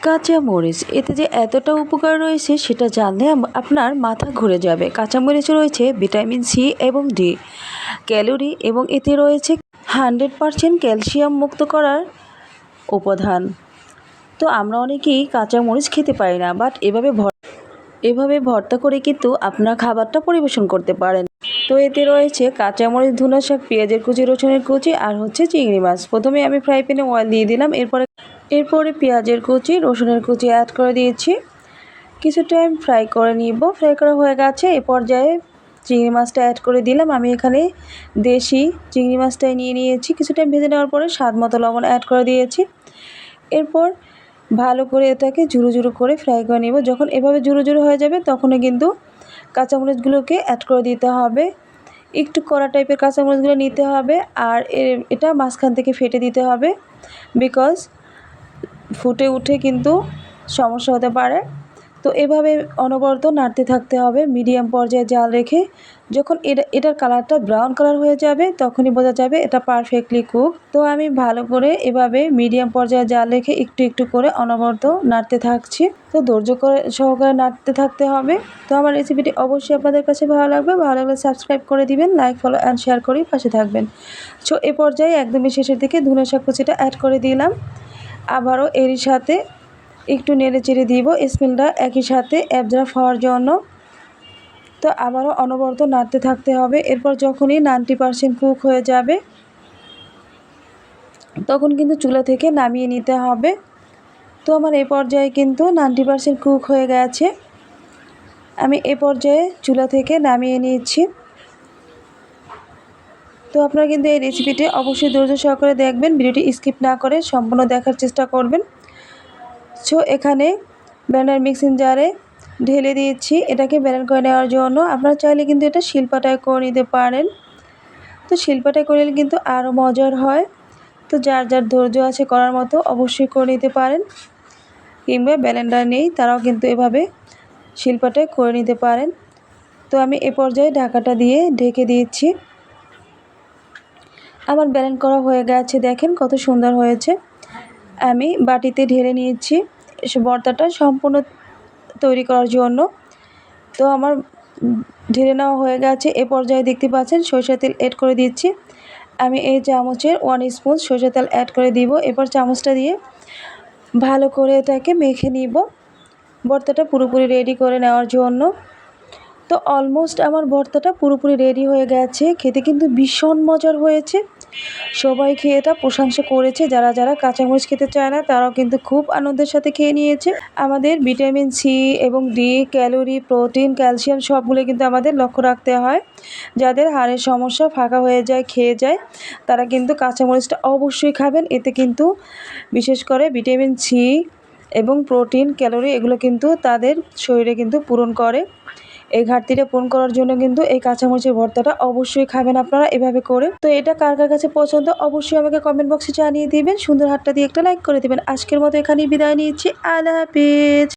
কাঁচামরিচ এতে যে এতটা উপকার রয়েছে সেটা জানলে আপনার মাথা ঘুরে যাবে। কাঁচামরিচে রয়েছে ভিটামিন সি এবং ডি, ক্যালোরি এবং এতে রয়েছে হান্ড্রেড পারসেন্ট ক্যালসিয়াম মুক্ত করার উপাদান। তো আমরা অনেকেই কাঁচামরিচ খেতে পারি না বাট এভাবে ভর এভাবে ভর্তা করে কিন্তু আপনার খাবারটা পরিবেশন করতে পারেন। তো এতে রয়েছে কাঁচামরিচ ধুনা শাক পেঁয়াজের কুচি, রসুনের কুচি আর হচ্ছে চিংড়ি মাছ। প্রথমে আমি ফ্রাই প্যানে অয়েল দিয়ে দিলাম, এরপরে এরপরে পেঁয়াজের কুচি, রসুনের কুচি অ্যাড করে দিয়েছি। কিছু টাইম ফ্রাই করে নিব। ফ্রাই করা হয়ে গেছে। এ পর্যায়ে চিংড়ি মাছটা অ্যাড করে দিলাম। আমি এখানে দেশি চিংড়ি মাছটাই নিয়ে নিয়েছি। কিছু টাইম ভেজে নেওয়ার পরে স্বাদ মতো লবণ অ্যাড করে দিয়েছি। এরপর ভালো করে এটাকে ঝুরো ঝুরো করে ফ্রাই করে নেব। যখন এভাবে ঝুরো ঝুরো হয়ে যাবে, তখনই কিন্তু কাঁচামরিচগুলোকে অ্যাড করে দিতে হবে। একটু কড়া টাইপের কাঁচামরিচগুলো নিতে হবে। আর এটা মাঝখান থেকে ফেটে দিতে হবে। বিকজ ফুটে উঠে কিন্তু সমস্যা হতে পারে। তো এভাবে অনবরত নাড়তে থাকতে হবে, মিডিয়াম পর্যায়ে জাল রেখে। যখন এটা, এটার কালারটা ব্রাউন কালার হয়ে যাবে, তখনই বোঝা যাবে এটা পারফেক্টলি কুক তো আমি ভালো করে এভাবে মিডিয়াম পর্যায়ে জাল রেখে একটু একটু করে অনবরত নাড়তে থাকছি। তো ধৈর্য করে, সহকারে নাড়তে থাকতে হবে। তো আমার রেসিপিটি অবশ্যই আপনাদের কাছে ভালো লাগবে, ভালো লাগলে সাবস্ক্রাইব করে দিবেন, লাইক, ফলো অ্যান্ড শেয়ার করে পাশে থাকবেন। সো এ পর্যায়ে একদমই শেষের দিকে ধুনে শাক কুচিটা অ্যাড করে দিলাম। আবারও এরই সাথে একটু নেড়ে চেড়ে দিব। স্মেলটা একই সাথে অ্যাবজর্ব হওয়ার জন্য। তো আবারও অনবরত নাড়তে থাকতে হবে। এরপর যখনই নাইনটি পারসেন্ট কুক হয়ে যাবে, তখন কিন্তু চুলা থেকে নামিয়ে নিতে হবে। তো আমার এ পর্যায়ে কিন্তু নাইনটি পারসেন্ট কুক হয়ে গেছে। আমি এ পর্যায়ে চুলা থেকে নামিয়ে নিচ্ছি। তো আপনারা কিন্তু এই রেসিপিটি অবশ্যই ধৈর্য সহকারে দেখবেন। ভিডিওটি স্কিপ না করে সম্পূর্ণ দেখার চেষ্টা করবেন। সো এখানে ব্যানার মিক্সিং জারে ঢেলে দিয়েছি। এটাকে ব্যালেন্ড করে নেওয়ার জন্য আপনারা চাইলে কিন্তু এটা শিল্পাটায় করে নিতে পারেন। তো শিল্পাটায় করে নিলে কিন্তু আরও মজার হয়। তো যার যার ধৈর্য আছে করার মতো অবশ্যই করে নিতে পারেন। কিংবা ব্যালেন্ডার নেই, তারাও কিন্তু এভাবে শিল্পাটায় করে নিতে পারেন। তো আমি এ পর্যায়ে ঢাকাটা দিয়ে ঢেকে দিয়েছি। আমার ব্যালেন্ড করা হয়ে গেছে। দেখেন কত সুন্দর হয়েছে। আমি বাটিতে ঢেলে নিয়েছি। সে ভর্তাটা সম্পূর্ণ তৈরি করার জন্য। তো আমার ঢেলে নেওয়া হয়ে গেছে। এ পর্যায়ে দেখতে পাচ্ছেন সরষের তেল অ্যাড করে দিচ্ছি। আমি এই চামচের ওয়ান স্পুন সরষের তেল অ্যাড করে দিব। এরপর চামচটা দিয়ে ভালো করে এটাকে মেখে নিব। ভর্তাটা পুরোপুরি রেডি করে নেওয়ার জন্য। তো অলমোস্ট আমার ভর্তাটা পুরোপুরি রেডি হয়ে গেছে। খেতে কিন্তু ভীষণ মজার হয়েছে। সবাই খেয়ে এটা প্রশংসা করেছে। যারা যারা কাঁচামরিচ খেতে চায় না, তারাও কিন্তু খুব আনন্দের সাথে খেয়ে নিয়েছে। আমাদের ভিটামিন সি এবং ডি, ক্যালোরি, প্রোটিন, ক্যালসিয়াম সবগুলো কিন্তু আমাদের লক্ষ্য রাখতে হয়। যাদের হাড়ের সমস্যা ফাঁকা হয়ে যায়, খেয়ে যায়, তারা কিন্তু কাঁচামরিচটা অবশ্যই খাবেন। এতে কিন্তু বিশেষ করে ভিটামিন সি এবং প্রোটিন, ক্যালোরি এগুলো কিন্তু তাদের শরীরে কিন্তু পূরণ করে। এই ঘাটতিটা পূরণ করার জন্য কিন্তু এই কাঁচামরিচের ভর্তাটা অবশ্যই খাবেন আপনারা এভাবে করে। তো এটা কার কার কাছে পছন্দ অবশ্যই আমাকে কমেন্ট বক্সে জানিয়ে দিবেন। সুন্দর হাতটা দিয়ে একটা লাইক করে দিবেন। আজকের মতো এখানেই বিদায় নিচ্ছি। আল্লাহ হাফিজ।